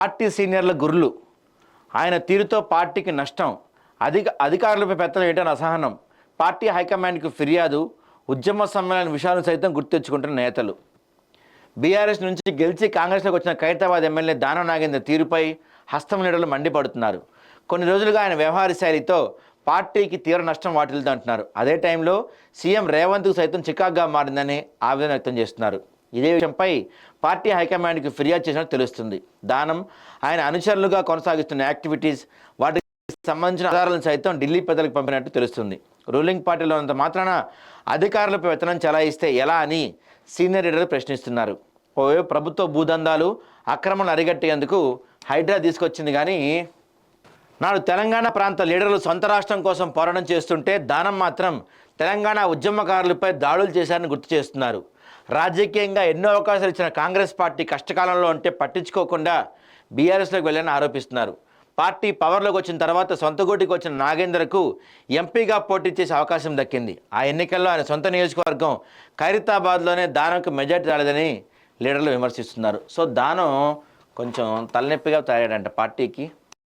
Party సీనియర్ల గుర్లు. ఆయన తీరుతో పార్టీకి నష్టం. అధిక అధికారులపై పెత్తనం ఏంటని అసహనం. పార్టీ హైకమాండ్కి ఫిర్యాదు ఉద్యమ సమ్మేళన విషయాలను సైతం గుర్తెచ్చుకుంటున్న నేతలు. బీఆర్ఎస్ నుంచి గెలిచి కాంగ్రెస్లోకి వచ్చిన ఖైరతాబాద్ ఎమ్మెల్యే దానం నాగేంద్ర తీరుపై హస్తం నీడలు మండిపడుతున్నారు. కొన్ని రోజులుగా ఆయన వ్యవహార శైలితో పార్టీకి తీవ్ర నష్టం వాటిల్లుదంటున్నారు. అదే టైంలో సీఎం రేవంత్కు సైతం చికాగ్గా మారిందని ఆవేదన వ్యక్తం చేస్తున్నారు. ఇదే విషయంపై పార్టీ హైకమాండ్కి ఫిర్యాదు చేసినట్టు తెలుస్తుంది. దానం ఆయన అనుచరులుగా కొనసాగిస్తున్న యాక్టివిటీస్ వాటికి సంబంధించిన ఆధారాలను సైతం ఢిల్లీ పెద్దలకు పంపినట్టు తెలుస్తుంది. రూలింగ్ పార్టీలో ఉన్నంత మాత్రాన అధికారులపై వేతనం చెలాయిస్తే ఎలా అని సీనియర్ లీడర్లు ప్రశ్నిస్తున్నారు. ఓవైపు ప్రభుత్వ భూదందాలు అక్రమం అరిగట్టేందుకు హైడ్రా తీసుకొచ్చింది కానీ నాడు తెలంగాణ ప్రాంత లీడర్లు సొంత రాష్ట్రం కోసం పోరాటం చేస్తుంటే దానం మాత్రం తెలంగాణ ఉద్యమకారులపై దాడులు చేశారని గుర్తు చేస్తున్నారు. రాజకీయంగా ఎన్నో అవకాశాలు ఇచ్చిన కాంగ్రెస్ పార్టీ కష్టకాలంలో ఉంటే పట్టించుకోకుండా బీఆర్ఎస్లోకి వెళ్ళని ఆరోపిస్తున్నారు. పార్టీ పవర్లోకి వచ్చిన తర్వాత సొంత గూటికి వచ్చిన నాగేందర్కు ఎంపీగా పోటీ చేసే అవకాశం దక్కింది. ఆ ఎన్నికల్లో ఆయన సొంత నియోజకవర్గం ఖైరతాబాద్లోనే దానంకు మెజార్టీ రాలేదని లీడర్లు విమర్శిస్తున్నారు. సో దానం కొంచెం తలనొప్పిగా తయారంట పార్టీకి.